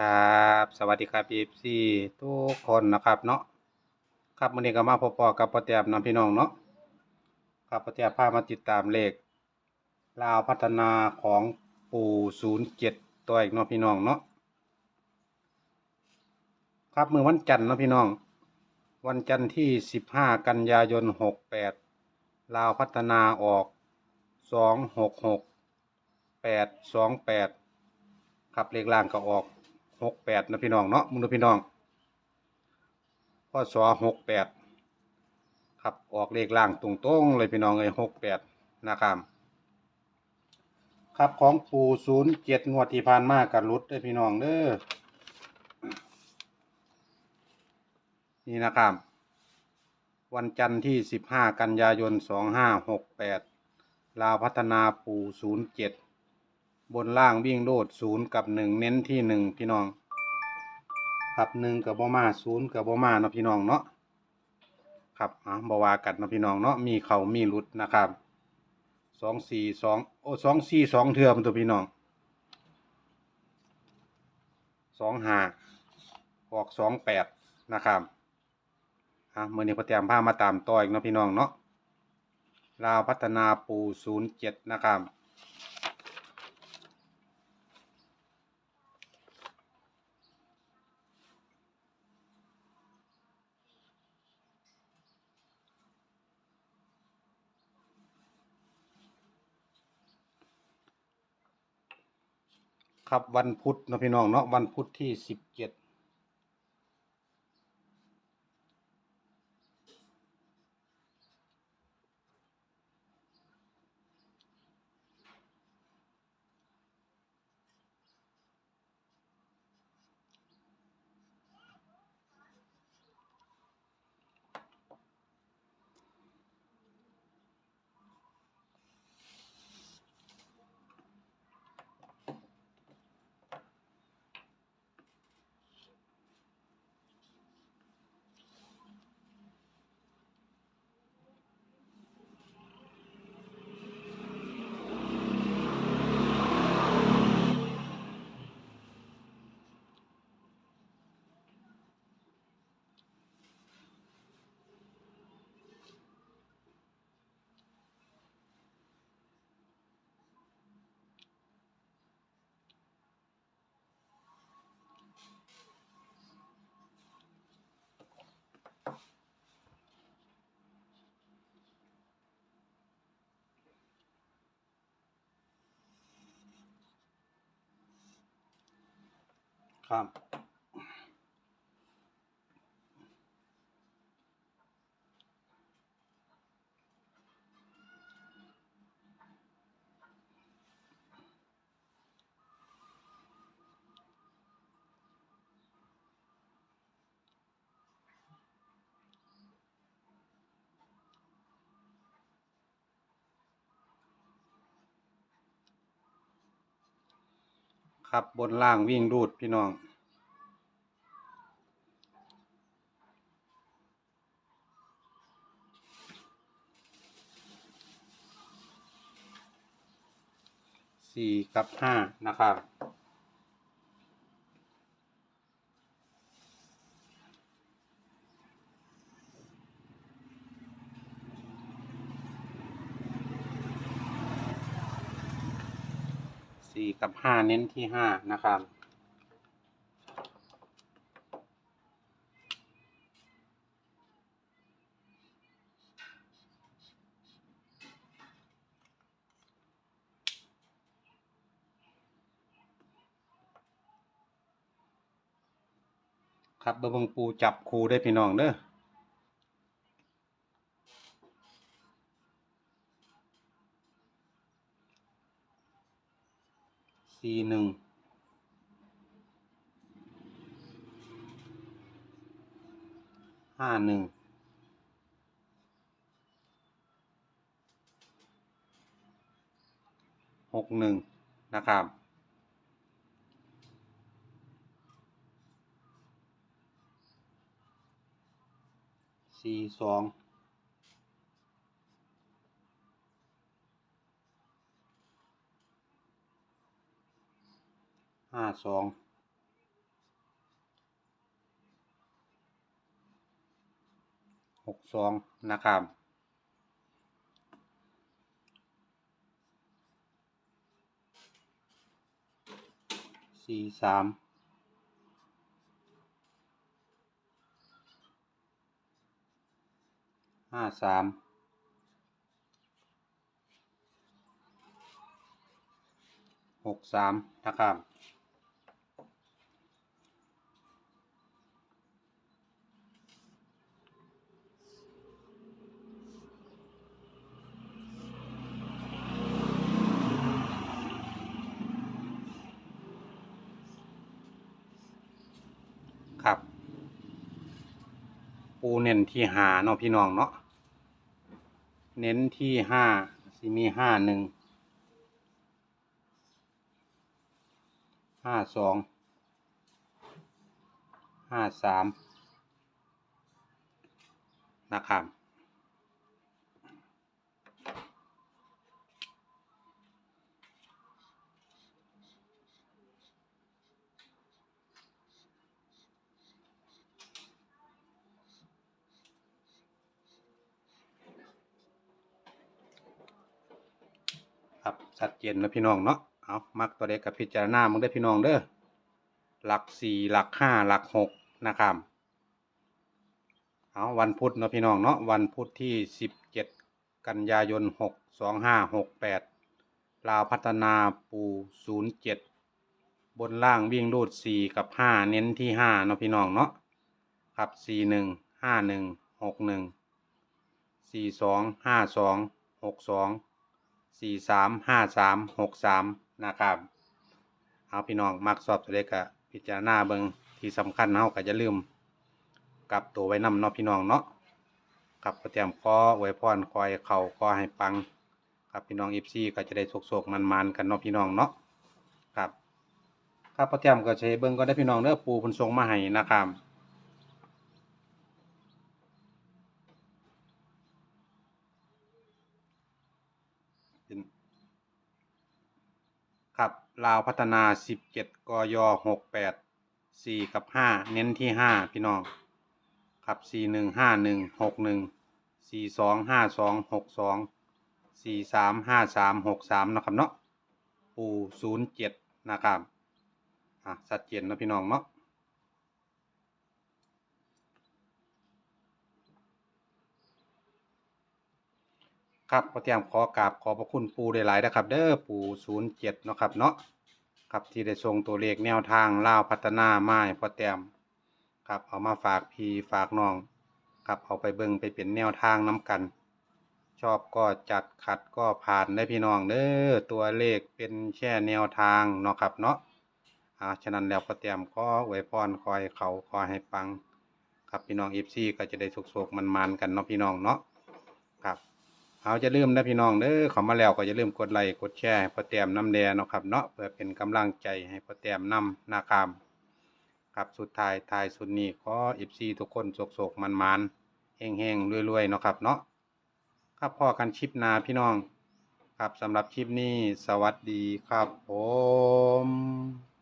ครับ สวัสดีครับ FC ทุกคนนะครับเนาะครับวันนี้ก็มาพบๆกับป้าแตบน้องพี่น้องเนาะครับป้าแตบพามาติดตามเลขลาวพัฒนาของปู่07ตัวอีกเนาะพี่น้องเนาะครับมือวันจันทร์เนาะพี่น้อง วันจันทร์ที่15กันยายน68ลาวพัฒนาออก266 828ครับเลขล่างก็ออก หกแปดนะพี่น้องเนาะมึงดูพี่น้องพ่อสอหกแปดครับออกเลขล่างตรงๆเลยพี่น้องเลยหกแปดนะครับครับของปูศูนย์เจ็ดงวดที่ผ่านมากับรุดเด้พี่น้องเด้อนี่นะครับ วันจันทร์ที่สิบห้ากันยายนสองห้าหกแปดลาวพัฒนาปูศูนย์เจ็ด บนล่างวิ่งโลดศูนย์กับหนึ่งเน้นที่หนึ่งพี่น้องครับหนึ่งกับบ่มาศูนย์กับบ่มาเนาะพี่น้องเนาะครับอะบว่ากันเนาะพี่น้องเนาะมีเขามีหลุดนะครับสองสี่สองโอ้สองสี่สองเทือมันตัวพี่น้องสองหาออกสองแปดนะครับอะเมื่อนี้พอเตรียมผ้ามาตามต่ออีกเนาะพี่น้องเนาะลาวพัฒนาปูศูนย์เจ็ดนะครับ ครับ วันพุธนะพี่น้องเนาะวันพุธที่สิบเจ็ด ครับ ครับบนล่างวิ่งรูดพี่น้อง สี่กับห้านะครับ สี่กับห้าเน้นที่ห้านะครับ ครับเบิ่งปูจับคูได้พี่น้องเด้อ สี่หนึ่งห้าหนึ่งหกหนึ่งนะครับ สี่สอง ห้าสองหกสองนะครับสี่สามห้าสามหกสามนะครับ ครับ ปูเน้นที่หาเนาะพี่น้องเนาะเน้นที่ห้าซิมีห้าหนึ่งห้าสองห้าสามนะครับ ครับ ชัดเจนนะพี่น้องเนาะเอามักตัวเด็กกับพิจารณามึงได้พี่น้องเด้อหลักสี่หลักห้าหลักหกนะครับเอาวันพุธเนาะพี่น้องเนาะวันพุธที่สิบเจ็ดกันยายนหกสองห้าหกแปดลาวพัฒนาปูศูนย์เจ็ดบนล่างวิ่งรูดสี่กับห้าเน้นที่ห้าเนาะพี่น้องเนาะครับสี่หนึ่งห้าหนึ่งหกหนึ่งสี่สองห้าสองหกสอง สี่สามห้าสามหกสามนะครับเอาพี่น้องมักสอบตัวเลขกะพิจารณาเบิงที่สำคัญเฮาก็จะลืมกลับตัวไว้นำเนาะพี่น้องเนาะกับประเตรียมขอไว้พรคอยเข่าขอให้ปัง ครับพี่น้องอีฟซีก็จะได้โศกๆมันๆกันเนาะพี่น้องเนาะครับครับประเตรียมก็ใช้เบิงก็ได้พี่น้องเด้อปูพิ่นส่งมาให้นะครับ เป็น ครับลาวพัฒนาสิบเจ็ดกยหกแปดสี่กับห้าเน้นที่ห้าพี่น้อง ครับสี่หนึ่งห้าหนึ่งหกหนึ่งสี่สองห้าสองหกสองสี่สามห้าสามหกสามนะครับเนาะปูศูนย์เจ็ดนะครับ อะสัดเจนเนาะพี่น้องเนาะ ครับขอเตรียมขอกราบขอบพระคุณปูได้หลายๆนะครับเด้อปูศูนย์เจ็ดนาะครับเนาะครับที่ได้ส่งตัวเลขแนวทางล่าวพัฒนาไม้พอเตรียมครับเอามาฝากพี่ฝากน้องครับเอาไปเบิ่งไปเป็นแนวทางน้กัน ชอบก็จัดขัดก็ผ่านได้พี่น้องเด้อตัวเลขเป็นแค่แนวทางเนาะครับเนาะอ่าฉะนั้นแล้วพอเตรียมก็อวยพรคอยเขาคอยให้ปัง ครับพี่น้องเอฟซีก็จะได้สุกๆมันๆกันเนาะพี่น้องเนาะครับ เอาจะลืมนะพี่น้องเด้อขอมาแล้วก็จะลืมกดไลค์กดแชร์พอแต้มน้ำแดงเนาะครับเนาะเพื่อเป็นกำลังใจให้พอแต้มนำนาคามครับสุดท้ายท้ายสุดนี้ขออิฟซีทุกคนโศกๆมันๆเฮงๆรวยๆเนาะครับเนาะครับพ่อกันชิปนาพี่น้อง ครับสำหรับคลิปนี้สวัสดีครับผม